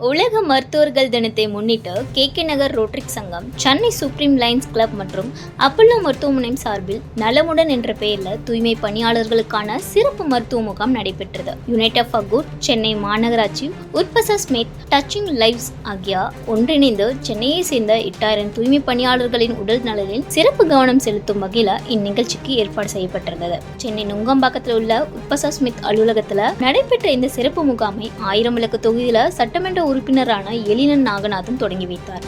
உலக மருத்துவர்கள் தினத்தை முன்னிட்டு கே கே நகர் ரோட்ரிக் சங்கம் சென்னை சுப்ரீம் லைன்ஸ் கிளப் மற்றும் அப்பல்லோ மருத்துவமனை சார்பில் நலமுடன் என்ற பெயரில் தூய்மை பணியாளர்களுக்கான சிறப்பு மருத்துவ முகாம் நடைபெற்றது. யுனைடெட் ஆஃப் அகூட் சென்னை மாநகராட்சி உட்பசா ஸ்மித் டச்சிங் லைவ்ஸ் ஆகிய ஒன்றிணைந்து சென்னையை சேர்ந்த எட்டாயிரம் தூய்மை பணியாளர்களின் உடல் நலனில் சிறப்பு கவனம் செலுத்தும் வகையில் இந்நிகழ்ச்சிக்கு ஏற்பாடு செய்யப்பட்டிருந்தது. சென்னை நுங்கம்பாக்கத்தில் உள்ள உட்பசா ஸ்மித் அலுவலகத்தில் நடைபெற்ற இந்த சிறப்பு முகாமை ஆயிரம் விளக்கு தொகுதியில் சட்டமன்ற உறுப்பினரான எலினன் நாகநாதன் தொடங்கி வைத்தார்.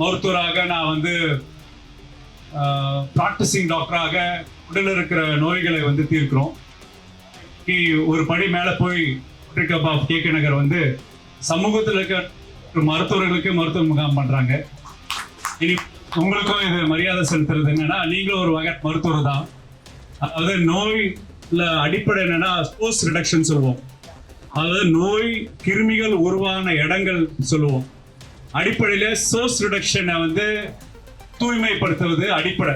மருத்துவராக நான் வந்து ப்ராக்டிசிங் டாக்டராக உடலில் இருக்கிற நோய்களை வந்து தீர்க்கிறோம். ஒரு படி மேலே போய் கிளப் ஆஃப் கே நகர் வந்து சமூகத்தில் இருக்க மருத்துவர்களுக்கு மருத்துவ முகாம் பண்ணுறாங்க இனி உங்களுக்கும் இது மரியாதை செலுத்துறது என்னன்னா நீங்களும் ஒரு வகை மருத்துவர் தான். அதாவது நோயில் அடிப்படை என்னன்னா ஸ்போர்ட்ஸ் ரிடக்ஷன் சொல்லுவோம். அதாவது நோய் கிருமிகள் உருவான இடங்கள் சொல்லுவோம். அடிப்படையில் சோர்ஸ் ரிடக்ஷனை வந்து தூய்மைப்படுத்துவது அடிப்படை.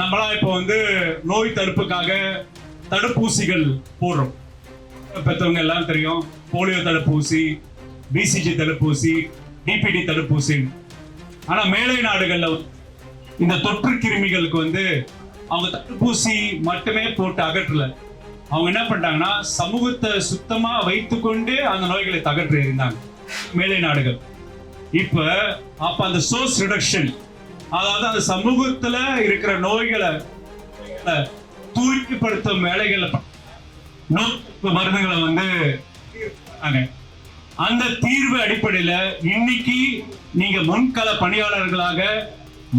நம்மளா இப்போ வந்து நோய் தடுப்புக்காக தடுப்பூசிகள் போடுறோம். பெற்றவங்க எல்லாம் தெரியும் போலியோ தடுப்பூசி பிசிஜி தடுப்பூசி டிபிடி தடுப்பூசி ஆனா மேலை நாடுகளில் இந்த தொற்று கிருமிகளுக்கு வந்து அவங்க தடுப்பூசி மட்டுமே போட்டு அகற்றலை. அவங்க என்ன பண்ணிட்டாங்கன்னா சமூகத்தை சுத்தமா வைத்துக்கொண்டு அந்த நோய்களை தகற்று இருந்தாங்க மேலை நாடுகள். இப்ப அப்ப அந்த சோர்ஸ் ரிடக்ஷன் அதாவது அந்த சமூகத்துல இருக்கிற நோய்களை தூய்மைப்படுத்தும் வேலைகளை நோய் மருந்துகளை வந்து அந்த தீர்வு அடிப்படையில இன்னைக்கு நீங்க முன்கள பணியாளர்களாக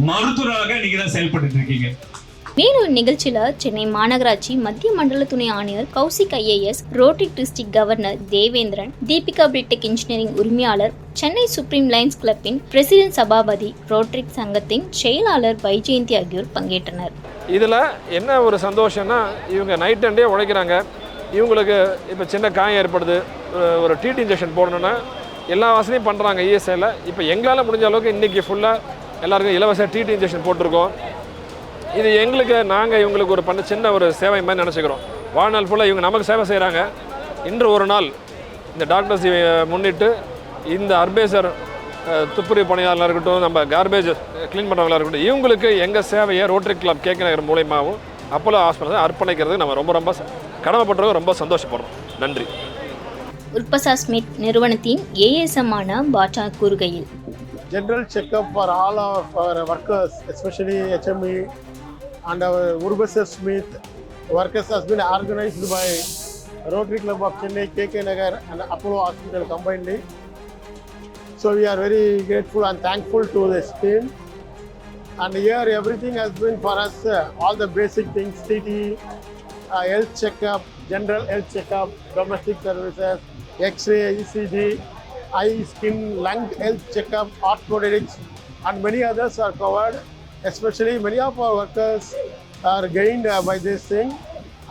மருத்துவராக நீங்க தான் செயல்பட்டு இருக்கீங்க. மேலும் நிகழ்ச்சியில சென்னை மாநகராட்சி மத்திய மண்டல துணை ஆணையர் Kaushik IAS rotary district governor Devendran Deepika BTech engineering உரிமையாளர் சென்னை சுப்ரீம் லைன்ஸ் கிளப்பின் பிரசிடென்ட் சபாபதி ரோட்ரிக் சங்கத்தின் செயலாளர் வைஜெயந்தி ஆகியோர் பங்கேற்றனர். இதில் என்ன ஒரு சந்தோஷம்னா இவங்க நைட் அண்டே உழைக்கிறாங்க. இவங்களுக்கு இப்போ சின்ன காயம் ஏற்படுது. ஒரு- டீட் இன்ஜெக்ஷன் போடணுன்னா எல்லா வசதியும் பண்ணுறாங்க இஎஸ்ஐயில் இப்போ எங்களால் முடிஞ்ச அளவுக்கு இன்றைக்கி ஃபுல்லாக எல்லாருக்கும் இலவச டீட் இன்ஜெக்ஷன் போட்டிருக்கோம். இது எங்களுக்கு நாங்கள் இவங்களுக்கு ஒரு பண்ண சின்ன ஒரு சேவை மாதிரி நினச்சிக்கிறோம். வாழ்நாள் ஃபுல்லாக இவங்க நமக்கு சேவை செய்கிறாங்க இன்று ஒரு நாள் இந்த டாக்டர்ஸ் முன்னிட்டு இந்த அர்பேசர் அஹ், துப்புரவு பணியாளராக இருக்கட்டும் நம்ம கார்பேஜ் க்ளீன் பண்ணுறவங்களா இருக்கட்டும் இவங்களுக்கு எங்கள் சேவையை ரோட்டரி கிளப் கேக் நகர் மூலயமாவும் அப்போலோ ஹாஸ்பிட்டல் அர்ப்பணிக்கிறதுக்கு நம்ம ரொம்ப ரொம்ப ச- கடமைப்பட்டவங்க ரொம்ப சந்தோஷப்படுறோம். நன்றி. உற்பசா ஸ்மித் நிறுவனத்தின் ஏஎஸ்எம் ஆன பாட்டா கூறுகையில். General checkup for all of our workers, especially HME and our Urbasa Smith workers has been organized by Rotary Club of Chennai, KK Nagar and Apollo Hospital combinedly. So we are very grateful and thankful to this team. And here everything has been for us, uh, all the basic things, TT, uh, health checkup, general health checkup, domestic services, X-ray, ECG, eye, skin, lung health checkup, orthopedics, and many others are covered. Especially many of our workers are gained uh, by this thing,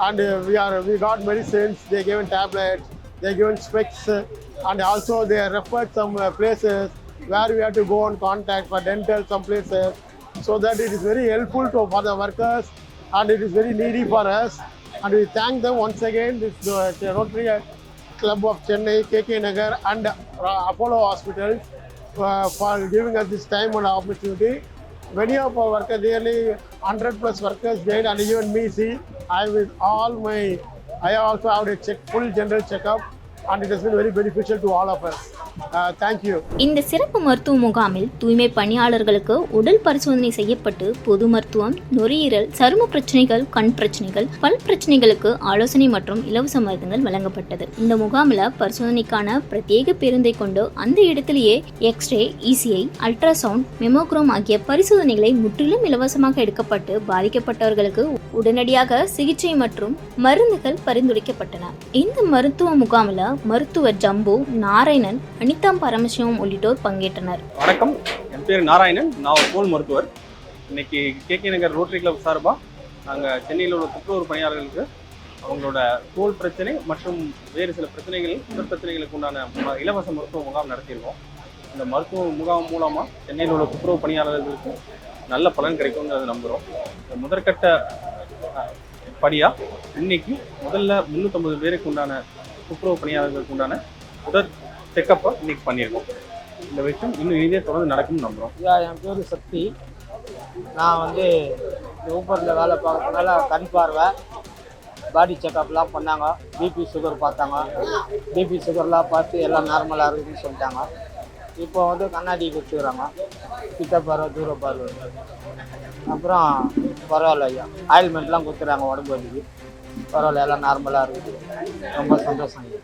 and uh, we are we got medicines. They given tablets, they given specs, uh, and also they referred some places where we have to go and contact for dental some places, so that it is very helpful to for the workers, and it is very needy for us. And we thank them once again. This uh, Rotary Club of Chennai, KK Nagar, and Apollo Hospitals uh, for giving us this time and opportunity. Many of our workers, nearly 100 plus workers died, and even me, see, I with all my, I also have a check, full general checkup, and it has been very beneficial to all of us. Uh, இந்த சிறப்பு மருத்துவ முகாமில் தூய்மை பணியாளர்களுக்கு உடல் பரிசோதனை செய்யப்பட்டு பொது மருத்துவம் நுரையீரல் சரும பிரச்சனைகள் கண் பிரச்சனைகள் பல் பிரச்சனைகளுக்கு ஆலோசனை மற்றும் இலவச மருந்துகள் வழங்கப்பட்டது. இந்த முகாமில் பரிசோதனைக்கான பிரத்யேக பேருந்தை கொண்டு அந்த இடத்திலேயே எக்ஸ்ரே இசிஐ அல்ட்ராசவுண்ட் மெமோக்ரோம் ஆகிய பரிசோதனைகளை முற்றிலும் இலவசமாக எடுக்கப்பட்டு பாதிக்கப்பட்டவர்களுக்கு உடனடியாக சிகிச்சை மற்றும் மருந்துகள் பரிந்துரைக்கப்பட்டன. இந்த மருத்துவ முகாமில் மருத்துவர் ஜம்பு நாராயணன் அனிதா பரமசிவம் உள்ளிட்டோர் பங்கேற்றனர். வணக்கம். என் பேர் நாராயணன். நான் ஒரு தோல் மருத்துவர். இன்னைக்கு கே நகர் ரோட்டரி கிளப் சார்பாக நாங்கள் சென்னையில் உள்ள துப்புரவு பணியாளர்களுக்கு அவங்களோட தோல் பிரச்சனை மற்றும் வேறு சில பிரச்சனைகள் உடல் பிரச்சனைகளுக்கு உண்டான இலவச மருத்துவ முகாம் நடத்தியிருக்கோம். இந்த மருத்துவ முகாம் மூலமாக சென்னையில் உள்ள துப்புரவு பணியாளர்களுக்கு நல்ல பலன் கிடைக்கும்னு நம்புகிறோம் இந்த முதற்கட்ட படியாக இன்னைக்கு முதல்ல முந்நூற்றம்பது பேருக்கு உண்டான துப்புரவு பணியாளர்களுக்கு உண்டான உடற் செக்கப்பை இன்னைக்கு பண்ணியிருக்கோம். இந்த விஷயம் இன்னும் இதே தொடர்ந்து நடக்கும்னு நம்புகிறோம் ஐயா என் பேர் சக்தி. நான் வந்து ஊப்பரில் வேலை பார்க்கறதுனால கண் பார்வை பாடி செக்கப்லாம் பண்ணாங்க. பிபி சுகர் பார்த்தாங்க. பிபி சுகர்லாம் பார்த்து எல்லாம் நார்மலாக இருக்குதுன்னு சொல்லிட்டாங்க. இப்போ வந்து கண்ணாடி கொடுத்துக்கிறாங்க கிட்ட பார்வை தூர பார்வை. அப்புறம் பரவாயில்ல ஐயா. ஆயில்மெண்ட்லாம் கொடுத்துறாங்க உடம்பு வலிக்கு. பரவாயில்ல எல்லாம் நார்மலாக இருக்குது. ரொம்ப சந்தோஷம் ஐயா.